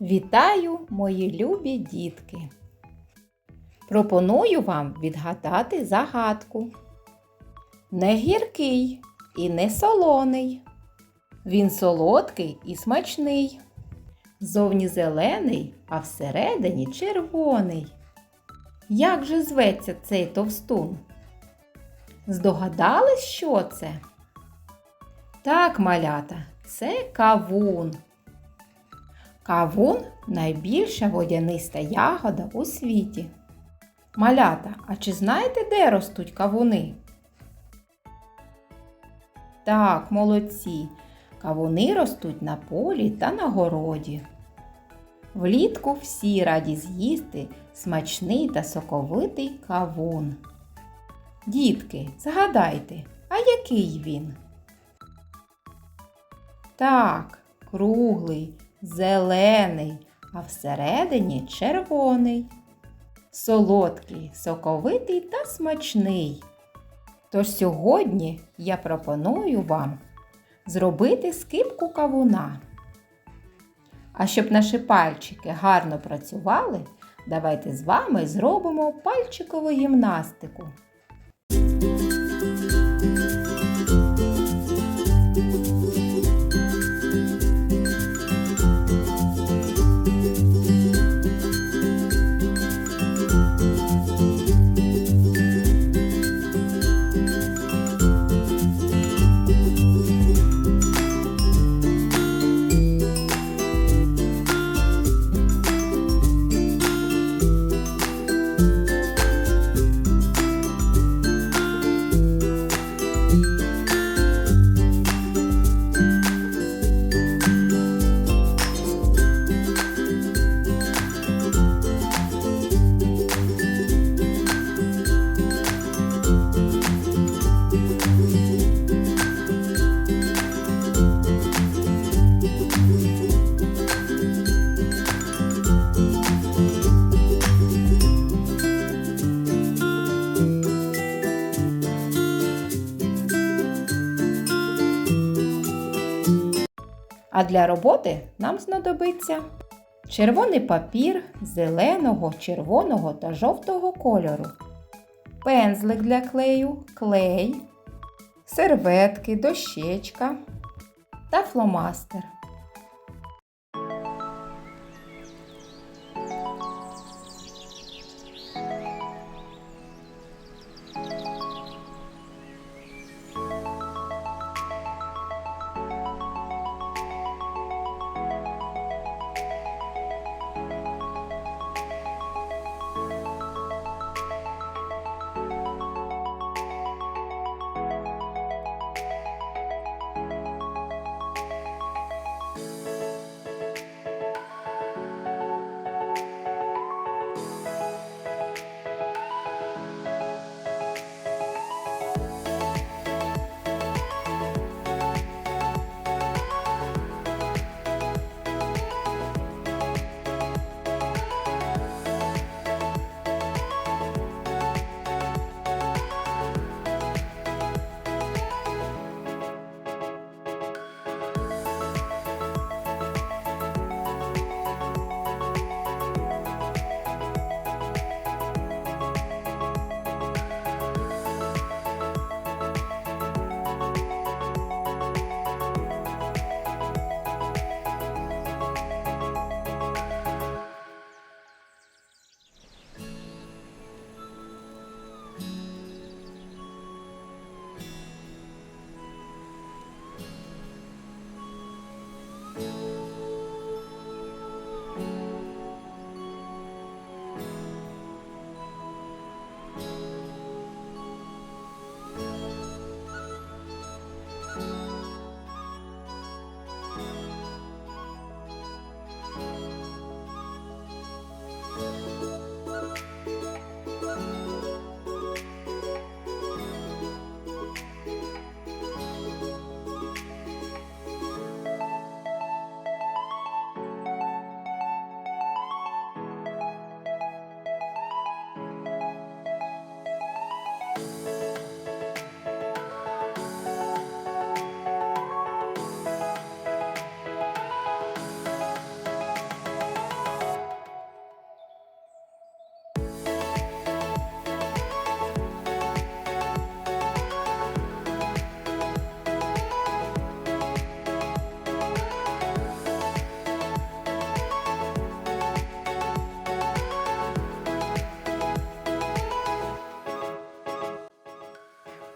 Вітаю, мої любі дітки! Пропоную вам відгадати загадку. Не гіркий і не солоний. Він солодкий і смачний. Зовні зелений, а всередині червоний. Як же зветься цей товстун? Здогадались, що це? Так, малята, це кавун. Кавун найбільша водяниста ягода у світі. Малята, а чи знаєте, де ростуть кавуни? Так, молодці. Кавуни ростуть на полі та на городі. Влітку всі раді з'їсти смачний та соковитий кавун. Дітки, згадайте, а який він? Так, круглий, зелений, а всередині червоний. Солодкий, соковитий та смачний. Тож сьогодні я пропоную вам зробити скипку кавуна. А щоб наші пальчики гарно працювали, давайте з вами зробимо пальчикову гімнастику. А для роботи нам знадобиться червоний папір зеленого, червоного та жовтого кольору, пензлик для клею, клей, серветки, дощечка та фломастер.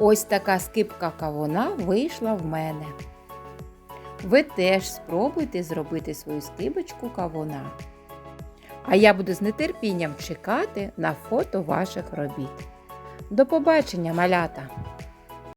Ось така скипка кавуна вийшла в мене. Ви теж спробуйте зробити свою скибочку кавуна. А я буду з нетерпінням чекати на фото ваших робіт. До побачення, малята!